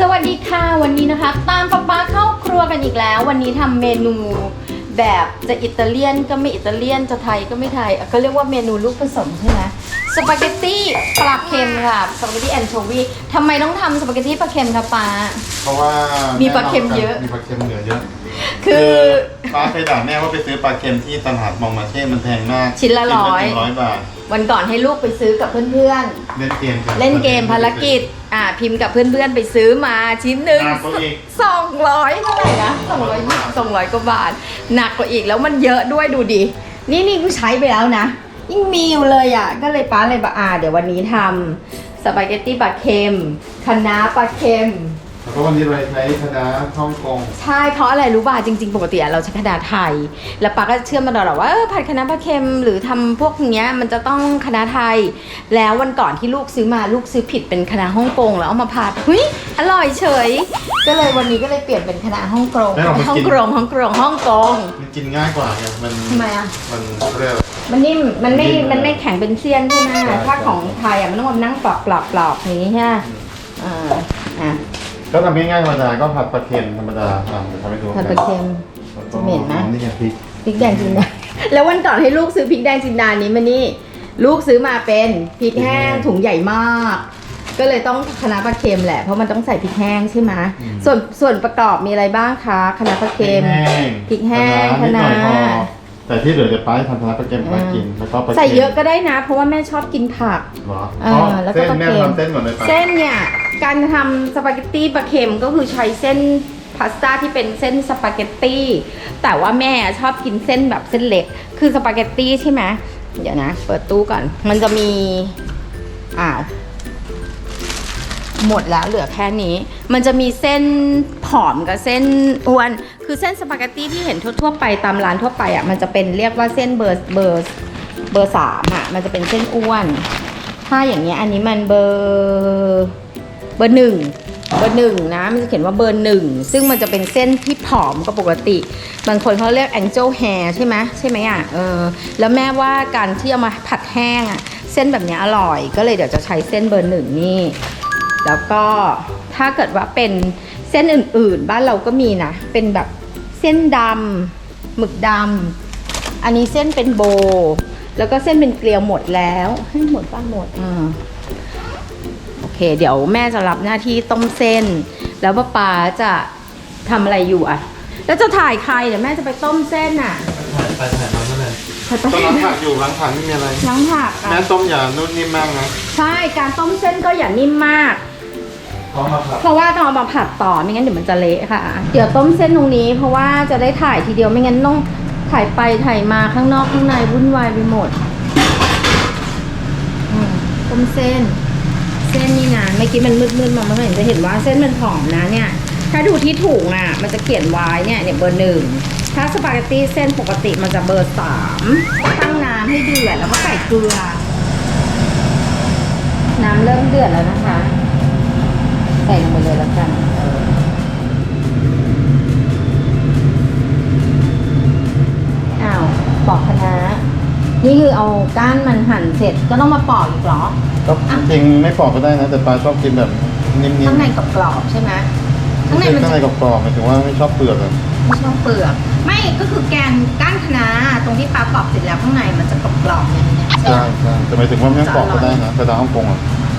สวัสดีค่ะวันนี้นะคะ ตามป๊าป๊าเข้าครัวกันอีกแล้ว วันนี้ทำเมนูแบบจะอิตาเลียนก็ไม่อิตาเลียนจะไทยก็ไม่ไทยอะก็เรียกว่าเมนูลูกผสมใช่ไหมสปาเกตตี้ปลาเค็มค่ะสปาเกตตี้แอนโชวีทำไมต้องทำสปาเกตตี้ปลาเค็มคะป๊า เพราะว่ามีปลาเค็มเยอะ มีปลาเค็มเหลือเยอะคือป้าเคยด่าแม่ว่าไปซื้อปลาเค็มที่ตลาดมองมาเช่มันแพงมากชิ้นละร้อยหนึ่งร้อยบาท วันก่อนให้ลูกไปซื้อกับเพื่อนเล่นเกมกันๆเล่นเกมภารกิจ อ่าพิมพ์กับเพื่อนๆไปซื้อมาชิ้นหนึ่งหนักกว่าอีก สองร้อยเท่าไหร่นะสองร้อยยี่สองร้อยกว่าบาท หนักกว่าอีกแล้วมันเยอะด้วยดูดิ นี่นี่กูใช้ไปแล้วนะยังมีอยู่เลยอะ ก็เลยป้าเลยบอกอ่า เดี๋ยววันนี้ทำสปาเกตตี้ปลาเค็มคะน้าปลาเค็ม แล้วก็วันนี้เราใช้คณะฮ่องกงใช่เพราะอะไรรู้ป่ะจริง ๆ ปกติอะเราใช้คะน้าไทย แล้วป้าก็เชื่อมาตลอดว่าเออผัดคะน้าปลาเค็มหรือทำพวกเนี้ยมันจะต้องคะน้าไทย แล้ววันก่อนที่ลูกซื้อมาลูกซื้อผิดเป็นคะน้าฮ่องกงแล้วเอามาผัดเฮ้ยอร่อยเฉย ก็เลยวันนี้ก็เลยเปลี่ยนเป็นคะน้าฮ่องกงไม่เอามาฮ่องกินกงฮ่องกงฮ่องกง มันกินง่ายกว่าไงมันทำไมอะ มันเรียก มันนิ่ม มันไม่ นิ่มมันไม่แข็งเป็นเสี้ยนใช่ไหม ใช่ถ้าของไทยอะมันต้องมานั่งปลอกปลอกปลอกอย่างนี้ใช่ไหมอ่า อะ ก็ทำง่ายๆธรรมดาก็ผัดปลาเค็มธรรมดาทำเดี๋ยวทำให้ดูผัดปลาเค็มจะเหม็นไหม นี่ไงพริกพริกแดงจินดา แล้ววันก่อนให้ลูกซื้อพริกแดงจินดานี้มานี่ ลูกซื้อมาเป็นพริกแห้งถุงใหญ่มาก ก็เลยต้องคณะปลาเค็มแหละ เพราะมันต้องใส่พริกแห้งใช่ไหมส่วนส่วนประกอบมีอะไรบ้างคะคณะปลาเค็ม พริกแห้งนิดหน่อยคะพน้าอ แต่ที่เหลือจะป้ายทำคณะปลาเค็มมากินแล้วก็ปลาค็มใส่เยอะก็ได้นะ เพราะว่าแม่ชอบกินผัก เหรอเออแล้วก็เส้นปลาเค็แม่มทำเส้นก่อนเลยปะเส้นเนี่ย การทำสปาเกตตี้ปลาเค็มก็คือใช้เส้นพาสต้าที่เป็นเส้นสปาเกตตี้ แต่ว่าแม่ชอบกินเส้นแบบเส้นเล็ก คือสปาเกตตี้ใช่ไหมเดี๋ยวนะ เปิดตู้ก่อน มันจะมี อ้าว หมดแล้วเหลือแค่นี้ มันจะมีเส้นผอมกับเส้นอ้วน คือเส้นสปาเกตตี้ที่เห็นทั่วๆไปตามร้านทั่วไปอะมันจะเป็นเรียกว่าเส้นเบอร์เบอร์เบอร์สามอะมันจะเป็นเส้นอ้วน ถ้าอย่างเงี้ยอันนี้มันเบอร์เบอร์หนึ่งเบอร์หนึ่งนะมันจะเขียนว่าเบอร์หนึ่งซึ่งมันจะเป็นเส้นที่ผอมกว่าปกติ บางคนเขาเรียก angel hair ใช่ไหมใช่ไหมอะเออแล้วแม่ว่าการที่เอามาผัดแห้งอะเส้นแบบนี้อร่อย ก็เลยเดี๋ยวจะใช้เส้นเบอร์หนึ่งนี่แล้วก็ถ้าเกิดว่าเป็นเส้นอื่นๆ บ้านเราก็มีนะ เป็นแบบ เส้นดำหมึกดำอันนี้เส้นเป็นโบ แล้วก็เส้นเป็นเกลียวหมดแล้วให้หมดป้าหมดอ่าโอเค เดี๋ยวแม่จะรับหน้าที่ต้มเส้น แล้วป้าป๊าจะทำอะไรอยู่อะ แล้วจะถ่ายใครเดี๋ยวแม่จะไปต้มเส้นอะถ่ายไปถ่ายมาเมื่อไหร่ถ่ายไปก็ล้างผักอยู่ล้างผักไม่มีอะไรล้างผักอะแม่ต้มอย่านุ่นนิ่มมากนะใช่การต้มเส้นก็อย่านิ่มมาก เพราะมาผัดเพราะว่าต้องเอามาผัดต่อไม่งั้นเดี๋ยวมันจะเละค่ะ เดี๋ยวต้มเส้นตรงนี้ เพราะว่าจะได้ถ่ายทีเดียวไม่งั้นต้องถ่ายไปถ่ายมาข้างนอกข้างในวุ่นวายไปหมดอืมต้มเส้น เส้นนี่นะเมื่อกี้มันมืดๆมองไม่เห็นจะเห็นว่าเส้นมันผอมนะเนี่ย ถ้าดูที่ถุงอะ มันจะเขียนไว้เนี่ยเนี่ยเบอร์หนึ่งถ้าสปาเกตตี้เส้นปกติมันจะเบอร์สามตั้งน้ำให้เดือดแล้วก็ใส่เกลือ น้ำเริ่มเดือดแล้วนะคะ ใส่ลงไปเลยแล้วกันเอออ้าวปอกคะน้านี่คือเอาก้านมันหั่นเสร็จก็ต้องมาปอกอีกเหรอก็จริงๆไม่ปอกก็ได้นะ แต่ปลาชอบกินแบบนิ่มๆข้างในกรอบๆใช่ไหมข้างในมันข้างจะในกรอบๆหมายถึงว่าไม่ชอบเปลือกอะไม่ชอบเปลือก ไม่ก็คือแกนก้านคะน้าตรงที่ปลาปอกเสร็จแล้วข้างในมันจะกรอบๆอย่างเงี้ยใช่ใช่ไหมใช่แต่หมายถึงว่าไม่ต้องปอกก็ได้นะแต่ดาวฮ่องกงอะ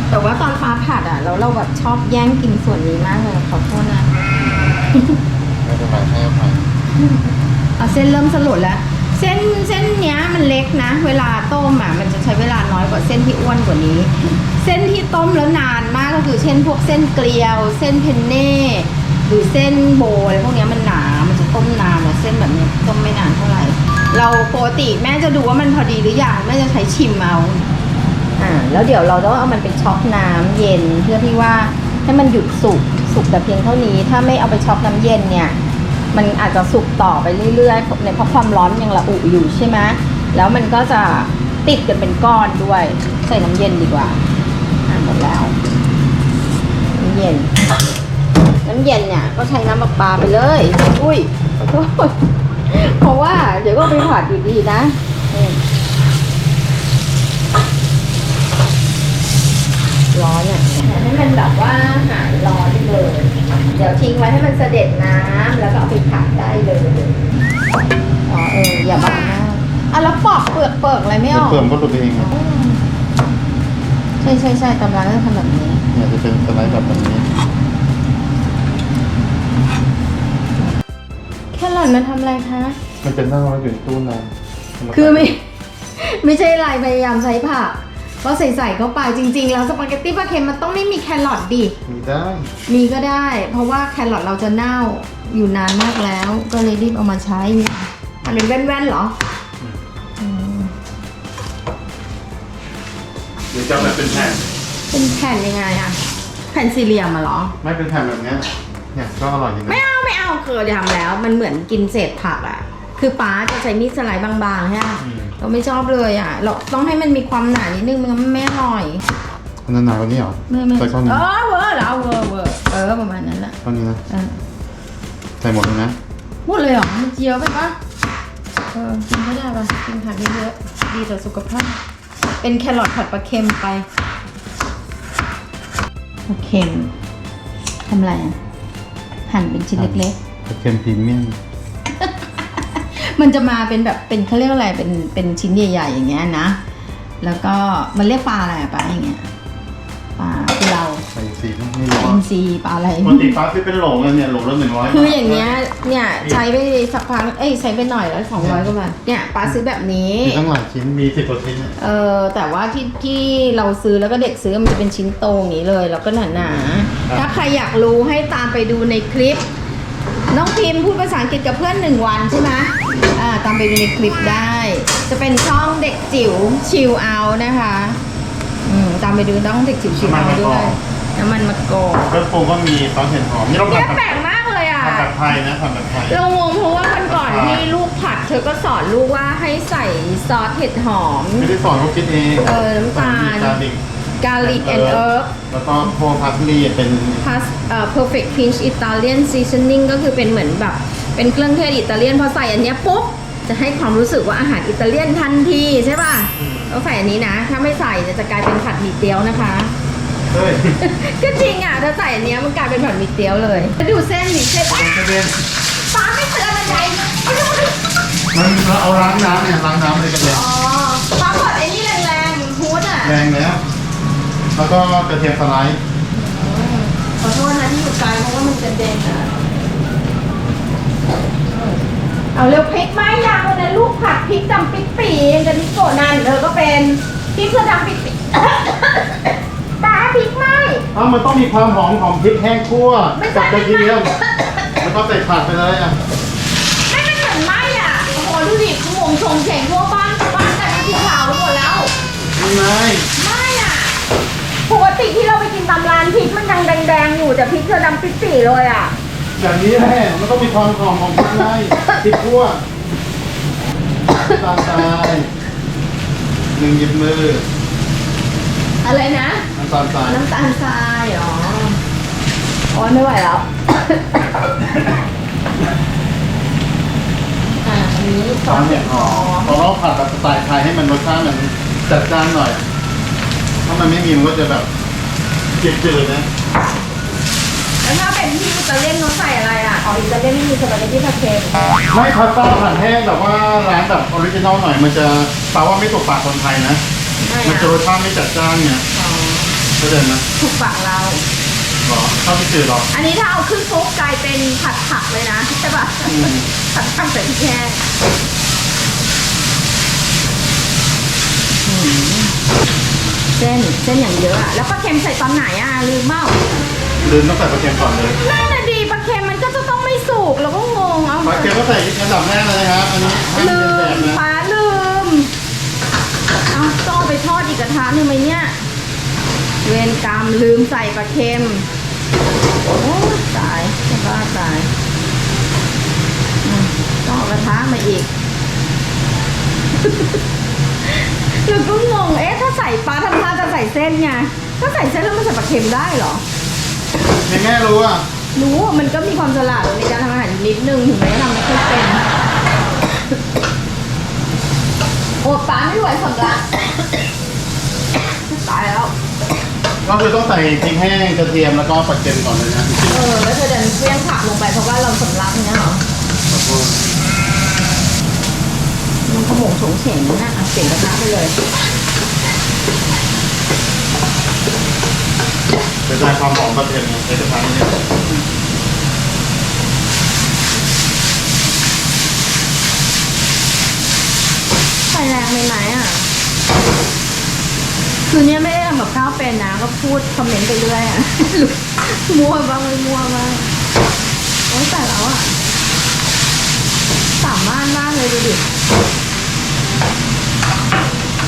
แต่ว่าตอนฟ้าผัดอะแล้วเราแบบชอบแย่งกินส่วนนี้มากเลยขอโทษนะไม่เป็นไรให้อภัยเอาเส้นเริ่มสลดแล้ว เส้นเส้นเนี้ยมันเล็กนะ เวลาต้มอะมันจะใช้เวลาน้อยกว่าเส้นที่อ้วนกว่านี้ เส้นที่ต้มแล้วนานมากก็คือเช่น พวกเส้นเกลียว เส้นเพนเน่หรือเส้นโบอะไรพวกเนี้ยมันหนา มันจะต้มนานอะเส้นแบบเนี้ยต้มไม่นานเท่าไหร่ เราปกติแม่จะดูว่ามันพอดีหรือยังแม่จะใช้ชิมเอา อ่าแล้วเดี๋ยวเราต้องเอามันไปช็อกน้ำเย็นเพื่อที่ว่าให้มันหยุดสุกสุกแต่เพียงเท่านี้ ถ้าไม่เอาไปช็อกน้ำเย็นเนี่ย มันอาจจะสุกต่อไปเรื่อยๆในเพราะความร้อนยังระอุอยู่ใช่ไหมแล้วมันก็จะติดกันเป็นก้อนด้วย ใส่น้ำเย็นดีกว่าอ่าหมดแล้วน้ำเย็น น้ำเย็นเนี่ยก็ใช้น้ำปลาปลาไปเลย อุ้ยขอโทษเพราะว่าเดี๋ยวก็ไปผัดอยู่ดีนะนี่ร้อนอะให้มันแบบว่าหายร้อนเลย เดี๋ยว ทิ้งไว้ให้มันเสด็จน้ำแล้วก็เอาไปผัดได้เลย อ๋อเอออย่าบังมากอะแล้วปอกเปลือกเปลือกอะไรไม่ออกเปลือกมันก็หลุดไปเองอะใช่ใช่ใช่ตำราก็จะทำแบบนี้ เนี่ยจะเป็นสไลด์แบบแบบนี้ แค่หล่อนมาทำอะไรคะ มันเป็นหน้าร้อนอยู่ในตู้นานคือไม่ ไม่ใช่อะไรพยายามใช้ผัก ก็ใส่ใส่เข้าไปจริง ๆ แล้วสปาเกตตี้ปลาเค็มมันต้องไม่มีแครอทดิ มีได้ มีก็ได้ เพราะว่าแครอทเราจะเน่าอยู่นานมากแล้ว ก็เลยรีบเอามาใช้อันเป็นแว่นๆเหรออืมหรือจะเอาแบบเป็นแผ่น เป็นแผ่นยังไงอะแผ่นสี่เหลี่ยมอะเหรอ ไม่เป็นแผ่นแบบเนี้ยเนี่ยก็อร่อยดีนะไม่เอาไม่เอาเคยทำแล้ว มันเหมือนกินเศษผักอะ คือป้าจะใช้มีดสไลด์บางๆใช่ไหมอืมเราไม่ชอบเลยอะเราต้องให้มันมีความหนานิดนึงมันไม่อร่อย อันนั้นหนากว่านี้เหรอไม่ไม่ใส่ข้าวเหนีเอยวอเวอร์แล้วเวอร์เวอร์เออประมาณนั้นแหละเท่านี้นะ เออใส่หมดเลยนะ พูดเลยเหรอมันเจียวไปปะเออกินก็ได้ปะกินผักเยอะๆดีต่อสุขภาพ เป็นแครอทผัดปลาเค็มไปปลาเค็มทำอะไรอะหั่นเป็นชิ้นเล็กกระเทียมพรีเมียมๆ มันจะมาเป็นแบบเป็นเขาเรียกอะไรเป็นเป็นชิ้นใหญ่ๆอย่างเงี้ยนะ แล้วก็มันเรียกปลาอะไรอะปลาอย่างเงี้ยปลาคือเราใส่สีไม่ปร้ลาออินนทรีปลาอะไร ปกติฟ้าซื้อเป็นโหลเลยเนี่ยโหลละหนึ่งร้อยคืออย่างเงี้ยเนี่ยใช้ไปสักพักเอ้ยใช้ไปหน่อยแล้วสองร้อยกว่าบาทเนี่ยป้าซื้อแบบนี้ มีตั้งหลายชิ้นมีสิบกว่าชิ้นเนี่ยเออแต่ว่าที่ที่เราซื้อแล้วก็เด็กซื้อมันจะเป็นชิ้นโตอย่างนี้เลยแล้วก็หนาหนาๆถ้าใครอยากรู้ให้ตามไปดูในคลิป น้องพิมพ์พูดภาษาอังกฤษกับเพื่อนหนึ่งวันใช่ไหมอ่า ตามไปดูในคลิปได้ จะเป็นช่องเด็กจิ๋วชิลเอานะคะอืมตามไปดูน้องเด็กจิ๋วชิลเอาด้วยน้ำมันมะกอกเครื่องปรุงก็มีซอสเห็ดหอมนี่เราเนี่ยทำแบบแปลกมากเลยอะทำแบบไทยนะทำแบบไทย เรางงเพราะว่าวันก่อนที่ลูกผัด เธอก็สอนลูกว่าให้ใส่ซอสเห็ดหอม ไม่ได้สอนเขาคิดเองเออน้ำตาล กาลิก garlic and herb แล้วก็พวกพาสลีย์เป็น plus เอ่อ perfect pinch Italian seasoning ก็คือเป็นเหมือนแบบ เป็นเครื่องเทศอิตาเลียนพอใส่อันเนี้ยปุ๊บ จะให้ความรู้สึกว่าอาหารอิตาเลียนทันทีใช่ป่ะต้องใส่อันนี้นะ ถ้าไม่ใส่เนี่ยจะกลายเป็นผัดหมี่เตี๋ยวนะคะ เฮ้ยก็จริงอะถ้าใส่อันเนี้ยมันกลายเป็นผัดหมี่เตี๋ยวเลยแล้วดูเส้นดิเส้นมันกระเด็นฟ้าไม่เตือนอะไรไม่รู้ดิมันเราเอาล้างน้ำเนี่ยล้างน้ำเลยกระเด็นอ๋อฟ้าเปิดไอ้นี่แรงๆฮูดอะแรงแล้วแล้วก็กระเทียมสไลด์ขอโทษนะที่อยู่ไกลเพราะว่ามันกระเด็นอะ เอาเร็วพริกไม้ยาวนะลูกผัดพริกดำปิ๊กปียังกับนิโกะนันเธอก็เป็นพริกเพื่อดำปิ๊กปีตาพริกไหมเอ้ามันต้องมีความหอมของพริกแห้งคั่วไม่ใช่ กับกระเทียมแล้วก็ใส่ผักไปเลยอะไม่เป็นเหมือนไหมอะโอ้โหดูดิขโมงชงเฉงทั่วบ้านบ้านกันเป็นสีขาวไปหมดแล้ว นี่ไงไม่อะปกติที่เราไปกินตามร้านพริกมันยังแดงๆอยู่แต่พริกเธอดำปิ๊กปีเลยอะ อย่างนี้แหละมันต้องมีความหอมของพริกไงพริกคั่วตาลทรายหนึ่งหยิบมืออะไรนะ น้ำตาลทรายน้ำตาลทรายอ๋อโอ้ยไม่ไหวแล้วอะอันนี้ซซออสสเห็เห็ดดหหออมมพอเราผัดแบบสไตล์ไทยให้มันรสชาติมันจัดจ้านหน่อย ถ้ามันไม่มีมันก็จะแบบจืดๆนะ แล้วถ้าเป็นที่อิตาเลียนเขาใส่อะไรอะอ๋ออิตาเลียนไม่มีสปาเกตตี้ผัดเค็มไม่พาสต้าผัดแห้งแบบว่าร้านแบบออริจินอลหน่อยมันจะแปลว่าไม่ถูกปากคนไทยนะ ไม่มันอะจะรสชาติไม่จัดจ้านเนี่ยอ๋อเข้าใจไหมถูกปากเรา หรอชอบไม่จืดหรออันนี้ถ้าเอาขึ้นฟุกกลายเป็นผัดผักเลยนะใช่ปะอืมผัดผักใส่พริกแห้งอืมเส้นเส้นอย่างเยอะอะแล้วปลาเค็มใส่ตอนไหนอะลืมเมา ลืมต้องใส่ปลาเค็มก่อนเลยนั่นน่ะดีปลาเค็มมันก็จะต้องไม่สุกเราก็งงเอาปลาเค็มก็ใส่อันดับแรกเลยนะครับอันนี้ห้ามลืเลียนแบบมนะ ป้าลืมเอาต้องเอาไปทอดอีกกระทะหนึ่งไหมเนี่ยเวรกรรมลืมใส่ปลาเค็มโอ้ตายจะบ้าตายอืมต้องเอากระทะมาอีกแล้วก็งง เอ๊ะ ถ้าใส่ปลาทำท่าจะใส่เส้นไง ถ้าใส่เส้นแล้วมันใส่ปลาเค็มได้เหรอ ให้แม่รู้อะรู้ว่ามันก็มีความฉลาดในการทำอาหารนิดนึงถึงแม้จะทำไม่ค่อยเป็น โอ้ป้าไม่ไหวสำลักตายแล้ว ก็คือต้องใส่พริกแห้งกระเทียมแล้วก็ปลาเค็มก่อนเลยนะเออแล้วเธอเดินเคลี้ยงผักลงไปเพราะว่าเราสำลักเนี่ยเหรอขอโทษมันขโมงโฉงเฉงนะอะเปลี่ยนกระทะไปเลย จะได้ความหอมกระเทียมใช้กระทะนิดนึงไฟแรงไหมไหมอะ คือเนี่ยไม่ได้ทำกับข้าวเป็นนะ ก็พูดคอมเมนต์ไปเรื่อยอะ มั่วบ้างไม่มั่วบ้างโอ้ยแต่แล้วอะ สามารถมากเลยดูดิ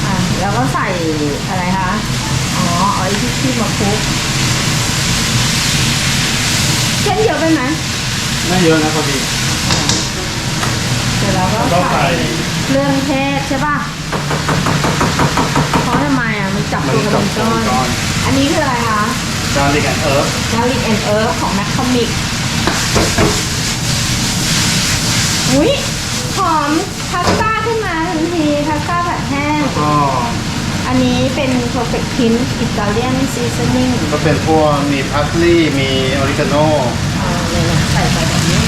อะแล้วก็ใส่อะไรคะ อ๋อเอาไอ้ที่ที่มาคลุก เส้นเยอะไปไหมไม่เยอะนะพอดีเดี๋ยวเราก็แล้วก็ใส่ใส่เครื่องเทศใช่ป่ะเพราะทำไมอะมันจับมันตัวกันจับเป็นตัวก้อนเป็นก้อนอันนี้คืออะไรคะกาลิกแอนเอิร์ฟ Garlic and Herb ของ m c c o m i c อุ้ยหอมพาสต้าขึ้นมาทันทีพาสต้าแบบแห้งก็ อันนี้เป็น perfect pin Italian seasoning ก็เป็นพวกมีพาสลีย์มีออริกาโนเอาเลยนะใส่ไปแบบนี้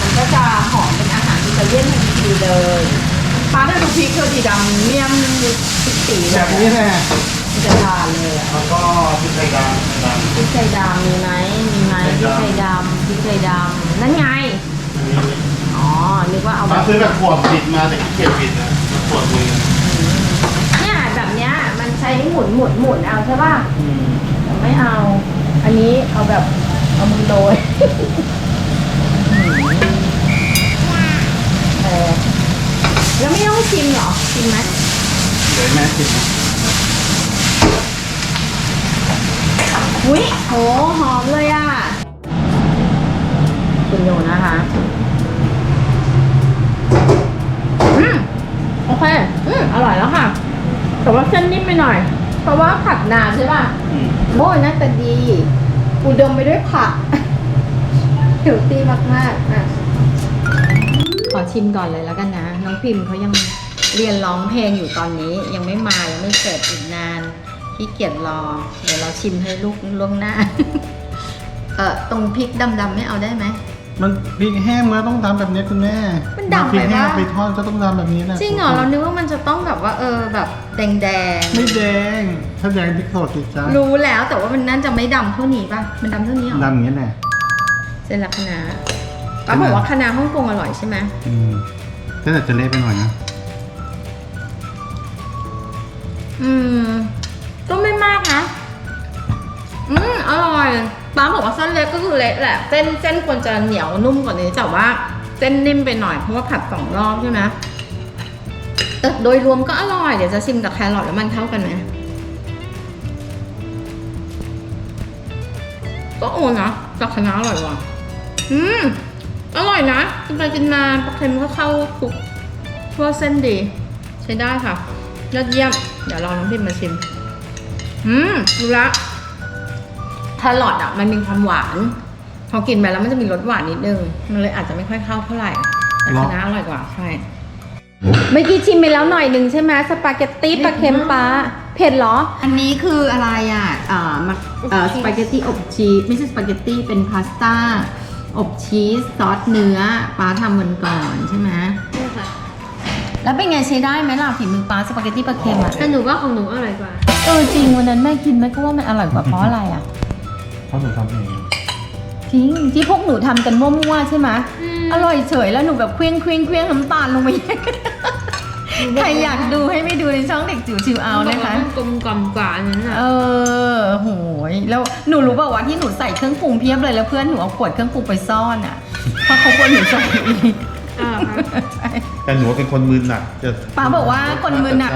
มันก็จะหอมเป็นอาหารอิตาเลียนทันทีเลยป้าได้ดูพริกเธอดีดำเมี่ยมสิบสีเลยแบบนี้แหละมันจะทานเลยอะแล้วก็พริกไทยดำดำพริกไทยดำมีไหมมีไหมพริกไทยดำพริกไทยดำนั่นไงอันนี้อ๋อ นึกว่าเอาแบมาบซื้อแบบขวดบิดมาแต่ขี้เกียจบิดนะขวดมือ เนี่ยแบบเนี้ยมันใช้หมุนหมุนหมุนเอาใช่ป่ะอืมแต่ไม่เอา อันนี้เอาแบบเอามือโรยเออแล้วไม่ต้องชิมเหรอ ชิมไหมเดี๋ยวแม่ชิมนะอุ้ยโหหอมเลยอะ คุณโยนะคะอืมโอเค อืมอร่อยแล้วค่ะ แต่ว่าเส้นนิ่มไปหน่อย เพราะว่าผัดนานใช่ป่ะอืมโอ้ยน่าจะดีอุดมไปด้วยผักเฮลตี้มากๆอะขอชิมก่อนเลยแล้วกันนะ น้องพิมพ์เขายังเรียนร้องเพลงอยู่ตอนนี้ ยังไม่มา ยังไม่เสร็จอีกนานขี้เกียจรอ เดี๋ยวเราชิมให้ลูกล่วงหน้า เออตรงพริกดำๆไม่เอาได้ไหม มันพริกแห้งมันต้องทำแบบนี้คุณแม่มันดำพริกแห้งไปปะไปทอดก็ต้องทำแบบนี้แหละจริงเหรอเรานึกว่ามันจะต้องแบบว่าเออแบบแดงไม่แดงถ้าแดงพริกสดสิจ้าๆรู้แล้วแต่ว่ามันน่าจะไม่ดำเท่านี้ป่ะมันดำเท่านี้เหรอดำอย่างนี้แหละเส้นละคณะป้าบอกว่าคณะฮ่องกงอร่อยใช่ไหมอืมแต่จะเละไปหน่อยนะอืมก็ไม่มากนะอืมอร่อย ป้าบอกว่าเส้นเล็กก็คือเละแหละ เส้นเส้นควรจะเหนียวนุ่มกว่านี้แต่ว่าเส้นนิ่มไปหน่อยเพราะว่าผัดสองรอบใช่ไหมแต่โดยรวมก็อร่อย เดี๋ยวจะชิมกับแครอทแล้วมันเข้ากันไหมก็โอนะกับคณะอร่อยว่ะ อืม อร่อยนะกินไปกินมาปลาเค็มก็เข้าคลุกทั่วเส้นดี ใช้ได้ค่ะ ยอดเยี่ยม เดี๋ยวลองน้องพิมมาชิม อืมรู้ละ แครอทอะมันมีความหวาน พอกินไปแล้วมันจะมีรสหวานนิดนึง มันเลยอาจจะไม่ค่อยเข้าเท่าไหร่แต่หรอคณะอร่อยกว่าใช่เมื่อกี้ชิมไปแล้วหน่อยหนึ่งใช่ไหมสปาเกตตี้ปลาเค็มปลาเผ็ดเหรอ อันนี้คืออะไรอะอ่ามักเอ่อสปาเกตตี้อบชีสไม่ใช่สปาเกตตี้เป็นพาสต้าอบชีสซอสเนื้อปลาทำวันก่อนใช่ไหมใช่ค่ะแล้วเป็นไงใช้ได้ไหมล่ะฝีมือปลาสปาเกตตี้ปลาเค็มอะแต่หนูว่าของหนูอร่อยกว่า เออจริงวันนั้นแม่กินแม่ก็ว่ามันอร่อยกว่าเพราะอะไรอะ เพราะหนูทำเองจริงที่พวกหนูทำกันมั่วๆใช่ไหมอืมอร่อยเฉยแล้วหนูแบบเคว้งเคว้งเคว้งน้ำตาลลงไปใครอยากดูให้ไปดูในช่องเด็กจิ๋วชิวเอานะคะกลมกล่อมกว่าอันนั้นอะเออโหยแล้วหนูรู้เปล่าว่าที่หนูใส่เครื่องปรุงเพียบเลยแล้วเพื่อนหนูเอาขวดเครื่องปรุงไปซ่อนอะเพราะเขากลัวหนูใส่อีกอ่าค่ะใช่แต่หนูเป็นคนมือหนักจะป้าบอกว่าคนมือหนัก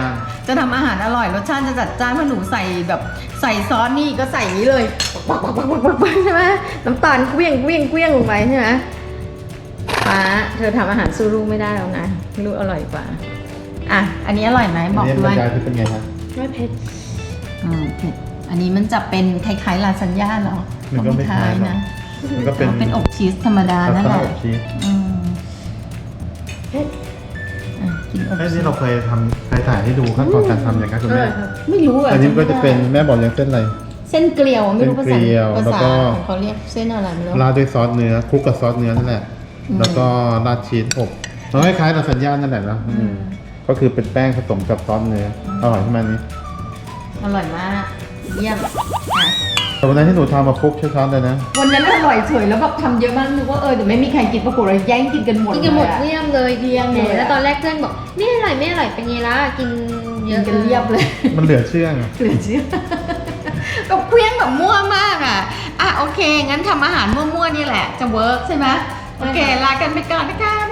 จะทำอาหารอร่อยรสชาติจะจัดจ้านเพราะหนูใส่แบบใส่ซอสนี่ก็ใส่อย่างนี้เลยปักปักปักปักปักปักใช่ไหมน้ำตาลเกลี้ยงเกลี้ยงเกลี้ยงลงไปใช่ไหมป้าเธอทำอาหารสู้ลูกไม่ได้แล้วนะลูกอร่อยกว่าอะอันนี้อร่อยไหมบอกเรียนด้บรวยรยายคือเป็นไงครับไม่เผ็ดอืมเผ็ดอันนี้มันจะเป็นคล้ายๆลาซานญ่าเหรอมันก็ไม่คล้ายนะมันก็เป็นเป็นอบชีสธรรมดานั่นแหละ อบชีสอืมอะกินอบไอ้ชีนี่สเราเคยทำเคยถ่ายให้ดูขั้นตอนการทำอย่างนั้นคุณอแม่ร่อยครับไม่รู้อะอันนี้ก็จะเป็นจำไม่ได้แม่บอกเลี้ยงเส้นอะไร เส้นเกลียวไม่รู้ภาษาเส้นเกลียวภาแล้วษาก็เขาเรียกเส้นอะไรไม่รู้ราดด้วยซอสเนื้อคลุกกับซอสเนื้อนั่นแหละอืมแล้วก็ราดชีสอบมันคล้ายๆลาซานญ่านั่นแหละนะอืมก็คือเป็นแป้งผสมกับซอสเนื้ออร่อยใช่ไหมอันนี้ อร่อยมากเยี่ยมอะ แต่วันนั้นที่หนูทำมาคลุกช้อนๆเลยนะวันนั้นอร่อยเฉยแล้วแบบทำเยอะมากนึกว่าเออเดี๋ยวไม่มีใครกินปรากฏเราแย่งกินกันหมดกินกันหมดเลยอะ เรียบเลยเกลี้ยงเลยอะแล้วตอนแรกเพื่อนบอกไม่อร่อยไม่อร่อยเป็นไงล่ะกินเยกินอะกันเรียบเลย มันเหลือเชื่องอะเหลือเชื่อแบบเคลี้ยงแบบมั่วมากอะ อะโอเค งั้นทำอาหารมั่วๆนี่แหละ จะเวิร์กใช่ไหมโอเค ลากันไปก่อนนะคะบ๊ายบา